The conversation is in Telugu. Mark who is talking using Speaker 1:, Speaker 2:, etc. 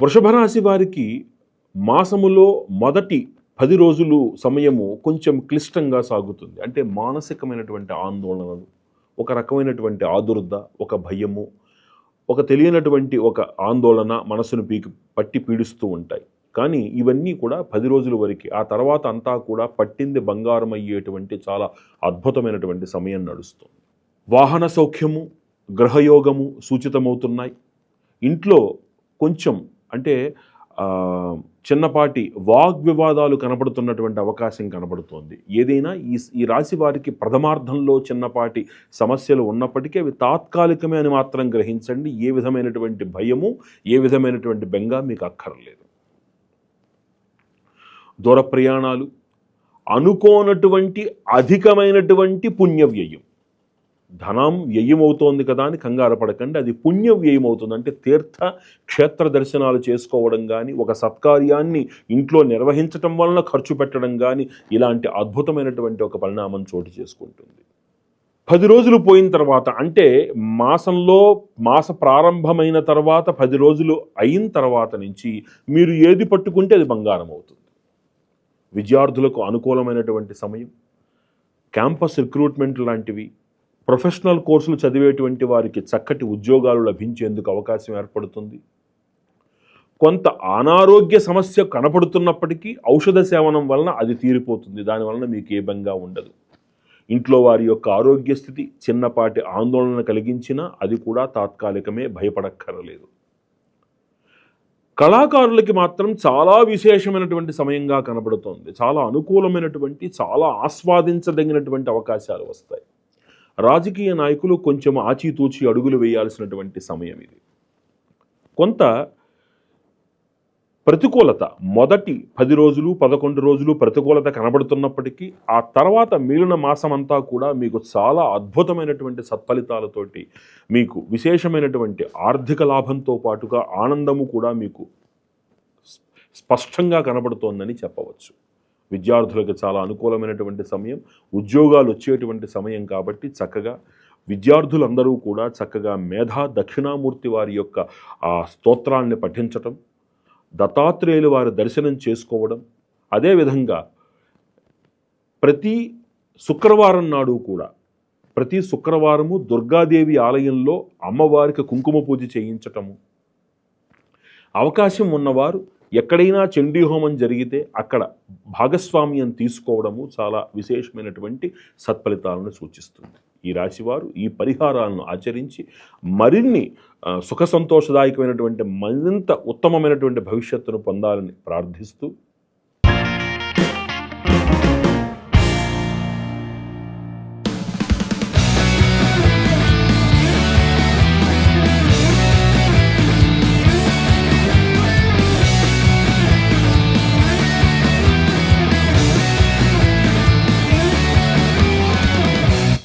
Speaker 1: వృషభ రాశి వారికి మాసములో మొదటి పది రోజులు సమయము కొంచెం క్లిష్టంగా సాగుతుంది. అంటే మానసికమైనటువంటి ఆందోళనలు ఒక రకమైనటువంటి ఆదుర్ద ఒక భయము ఒక తెలియనటువంటి ఒక ఆందోళన మనసును పీకి పట్టి పీడిస్తూ ఉంటాయి. కానీ ఇవన్నీ కూడా పది రోజుల వరకు ఆ తర్వాత అంతా కూడా పట్టింది బంగారం అయ్యేటువంటి చాలా అద్భుతమైనటువంటి సమయం నడుస్తుంది. వాహన సౌఖ్యము గ్రహయోగము సూచితమవుతున్నాయి. ఇంట్లో కొంచెం అంటే చిన్నపాటి వాగ్వివాదాలు కనబడుతున్నటువంటి అవకాశం కనబడుతోంది. ఏదైనా ఈ ఈ రాశి వారికి ప్రథమార్థంలో చిన్నపాటి సమస్యలు ఉన్నప్పటికీ అవి తాత్కాలికమే అని మాత్రం గ్రహించండి. ఏ విధమైనటువంటి భయము ఏ విధమైనటువంటి బెంగ మీకు అక్కర్లేదు. దూర ప్రయాణాలు అనుకోనటువంటి అధికమైనటువంటి పుణ్య వ్యయం ధనం వ్యయం అవుతోంది కదా అని కంగారు పడకండి. అది పుణ్య వ్యయం అవుతుంది అంటే తీర్థ క్షేత్ర దర్శనాలు చేసుకోవడం కానీ ఒక సత్కార్యాన్ని ఇంట్లో నిర్వహించటం వలన ఖర్చు పెట్టడం కానీ ఇలాంటి అద్భుతమైనటువంటి ఒక పరిణామం చోటు చేసుకుంటుంది. పది రోజులు పోయిన తర్వాత అంటే మాసంలో మాస ప్రారంభమైన తర్వాత పది రోజులు అయిన తర్వాత నుంచి మీరు ఏది పట్టుకుంటే అది బంగారం అవుతుంది. విద్యార్థులకు అనుకూలమైనటువంటి సమయం క్యాంపస్ రిక్రూట్మెంట్ లాంటివి ప్రొఫెషనల్ కోర్సులు చదివేటువంటి వారికి చక్కటి ఉద్యోగాలు లభించేందుకు అవకాశం ఏర్పడుతుంది. కొంత అనారోగ్య సమస్య కనపడుతున్నప్పటికీ ఔషధ సేవనం వలన అది తీరిపోతుంది. దానివలన మీకు ఏ భంగా ఉండదు. ఇంట్లో వారి యొక్క ఆరోగ్య స్థితి చిన్నపాటి ఆందోళన కలిగించినా అది కూడా తాత్కాలికమే భయపడక్కరలేదు. కళాకారులకి మాత్రం చాలా విశేషమైనటువంటి సమయంగా కనబడుతోంది. చాలా అనుకూలమైనటువంటి చాలా ఆస్వాదించదగినటువంటి అవకాశాలు వస్తాయి. రాజకీయ నాయకులు కొంచెం ఆచితూచి అడుగులు వేయాల్సినటువంటి సమయం ఇది. కొంత ప్రతికూలత మొదటి పది రోజులు పదకొండు రోజులు ప్రతికూలత కనబడుతున్నప్పటికీ ఆ తర్వాత మిగిలిన మాసమంతా కూడా మీకు చాలా అద్భుతమైనటువంటి సత్ఫలితాలతోటి మీకు విశేషమైనటువంటి ఆర్థిక లాభంతో పాటుగా ఆనందము కూడా మీకు స్పష్టంగా కనబడుతోందని చెప్పవచ్చు. విద్యార్థులకు చాలా అనుకూలమైనటువంటి సమయం ఉద్యోగాలు వచ్చేటువంటి సమయం కాబట్టి చక్కగా విద్యార్థులందరూ కూడా చక్కగా మేధా దక్షిణామూర్తి వారి యొక్క ఆ స్తోత్రాన్ని పఠించటం దత్తాత్రేయులు వారి దర్శనం చేసుకోవడం అదేవిధంగా ప్రతి శుక్రవారం నాడు కూడా ప్రతి శుక్రవారము దుర్గాదేవి ఆలయంలో అమ్మవారికి కుంకుమ పూజ చేయించటము. అవకాశం ఉన్నవారు ఎక్కడైనా చండీ హోమం జరిగితే అక్కడ భాగస్వామ్యం తీసుకోవడము చాలా విశేషమైనటువంటి సత్ఫలితాలను సూచిస్తుంది. ఈ రాశివారు ఈ పరిహారాలను ఆచరించి మరిన్ని సుఖ సంతోషదాయకమైనటువంటి మరింత ఉత్తమమైనటువంటి భవిష్యత్తును పొందాలని ప్రార్థిస్తూ